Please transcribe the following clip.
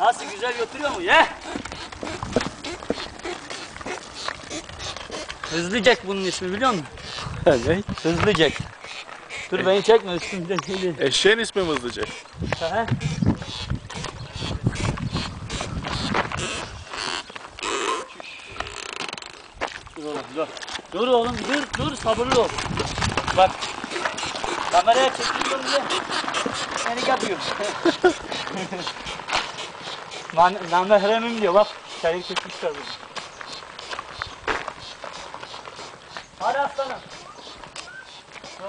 Nasıl güzel götürüyor mu? Ye. Hızlı Jack bunun ismi biliyor musun? ne? Hızlı Jack. Dur beni çekme üstümde. Eşeğin ismi mi hızlıca? Aha. Dur oğlum dur. Dur oğlum dur dur sabırlı ol. Bak. Kameraya çekiyorum diye. Beni yapıyor. Man, namehremim diyor bak. Çayı çekmişler bunu. Hadi aslanım. Dur,